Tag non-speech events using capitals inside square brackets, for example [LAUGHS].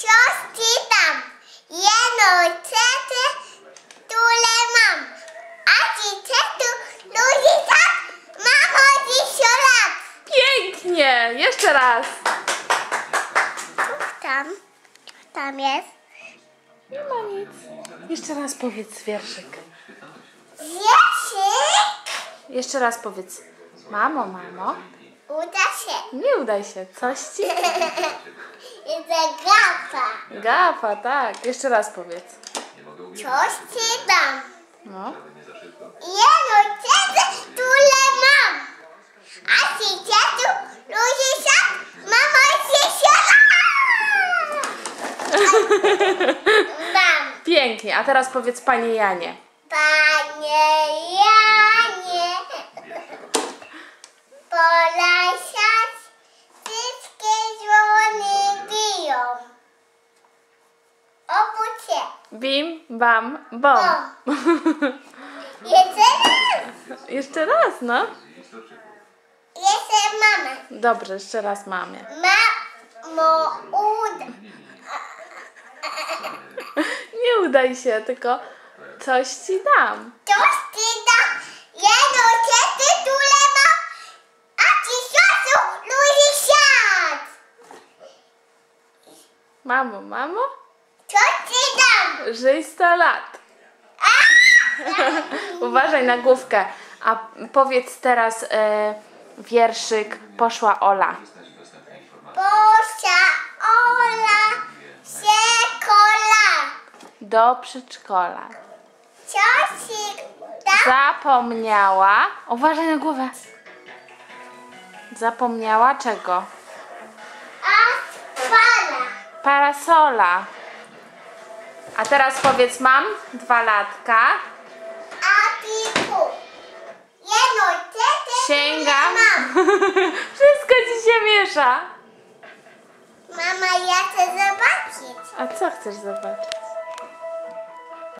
Siostry tam, jedną cetę tule mam, a cetu ludzi tak ma chodzi lat. Pięknie, jeszcze raz. Tam, tam jest. Nie ma nic. Jeszcze raz powiedz wierszyk. Wierszyk? Jeszcze raz powiedz. Mamo, mamo, Uda się. Nie udaj się. Coś ci... [LAUGHS] Jest gapa. Gafa, tak. Jeszcze raz powiedz. Coś ci dam. No. Jedno ciebie tule mam. A ci ciebie ludzie się mama się się. [LAUGHS] Mam. Pięknie. A teraz powiedz Panie Janie. Panie Janie, Bim, bam, bom. O. [LAUGHS] Jeszcze raz. Jeszcze raz, no. Jeszcze mamy. Dobrze, jeszcze raz mamie. Mamo, uda. [LAUGHS] Nie udaj się, tylko coś ci dam. Coś ci da. Jedno ciebie tule mam. A ci siosu ludzie siad. Mamo, mamo, dam. Żyj 100 lat. [LAUGHS] Uważaj na główkę. A powiedz teraz e, wierszyk Poszła Ola. Bosia, Ola, się kola. Do przedszkola. Ciosik, da, Zapomniała. Uważaj na głowę. Zapomniała czego? Parasola. A teraz powiedz mam dwa latka. A piku. Jedno ciebie Sięgam. mam. [LAUGHS] Wszystko ci się miesza. Mama, ja chcę zobaczyć. A co chcesz zobaczyć?